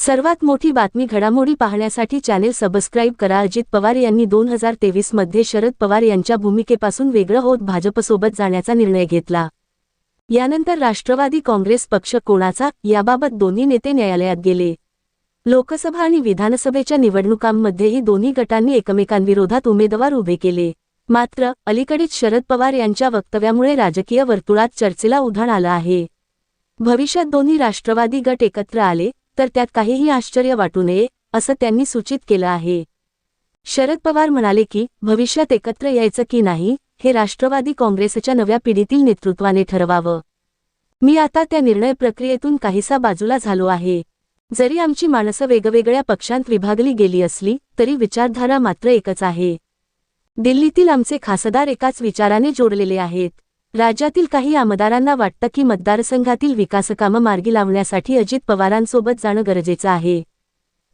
सर्वात मोठी बातमी घडामोडी पाहण्यासाठी चॅनेल सबस्क्राईब करा. अजित पवार यांनी दोन हजार तेवीसमध्ये शरद पवार यांच्या भूमिकेपासून वेगळं होत भाजपसोबत जाण्याचा निर्णय घेतला. यानंतर राष्ट्रवादी काँग्रेस पक्ष कोणाचा? याबाबत दोन्ही नेते न्यायालयात गेले. लोकसभा आणि विधानसभेच्या निवडणुकांमध्येही दोन्ही गटांनी एकमेकांविरोधात उमेदवार उभे केले. मात्र अलीकडेच शरद पवार यांच्या वक्तव्यामुळे राजकीय वर्तुळात चर्चेला उधाण आलं आहे. भविष्यात दोन्ही राष्ट्रवादी गट एकत्र आले तर त्यात काहीही आश्चर्य वाटू नये असं त्यांनी सूचित केलं आहे. शरद पवार म्हणाले की भविष्यात एकत्र यायचं की नाही हे राष्ट्रवादी काँग्रेसच्या नव्या पिढीतील नेतृत्वाने ठरवावं. मी आता त्या निर्णय प्रक्रियेतून काहीसा बाजूला झालो आहे. जरी आमची माणसं वेगवेगळ्या पक्षांत विभागली गेली असली तरी विचारधारा मात्र एकच आहे. दिल्लीतील आमचे खासदार एकाच विचाराने जोडलेले आहेत. राज्यातील काही आमदारांना वाटतं की मतदारसंघातील विकासकामं मार्गी लावण्यासाठी अजित पवारांसोबत जाणं गरजेचं आहे.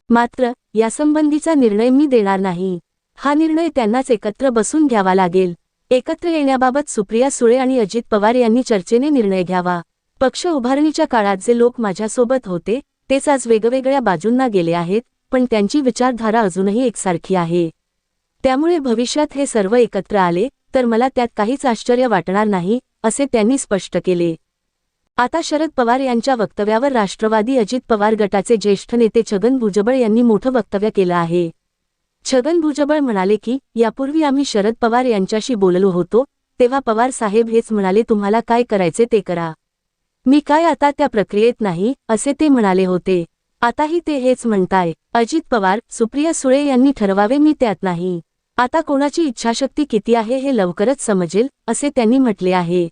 मात्र यासंबंधीचा निर्णय मी देणार नाही. हा निर्णय त्यांनाच एकत्र बसून घ्यावा लागेल. एकत्र येण्याबाबत सुप्रिया सुळे आणि अजित पवार यांनी चर्चेने निर्णय घ्यावा. पक्ष उभारणीच्या काळात जे लोक माझ्यासोबत होते तेच आज वेगवेगळ्या बाजूंना गेले आहेत पण त्यांची विचारधारा अजूनही एकसारखी आहे. त्यामुळे भविष्यात हे सर्व एकत्र आले तर मला त्यात काहीच आश्चर्य वाटणार नाही असे त्यांनी स्पष्ट केले. आता शरद पवार यांच्या वक्तव्यावर राष्ट्रवादी अजित पवार गटाचे ज्येष्ठ नेते छगन भुजबळ यांनी मोठं वक्तव्य केलं आहे. छगन भुजबळ म्हणाले की यापूर्वी आम्ही शरद पवार यांच्याशी बोललो होतो तेव्हा पवार साहेब हेच म्हणाले तुम्हाला काय करायचे ते करा. मी काय आता त्या प्रक्रियेत नाही असे ते म्हणाले होते. आताही ते हेच म्हणताय अजित पवार सुप्रिया सुळे यांनी ठरवावे मी त्यात नाही. आता कोणाची इच्छाशक्ती किती आहे हे लवकरच समजेल असे त्यांनी म्हटले आहे.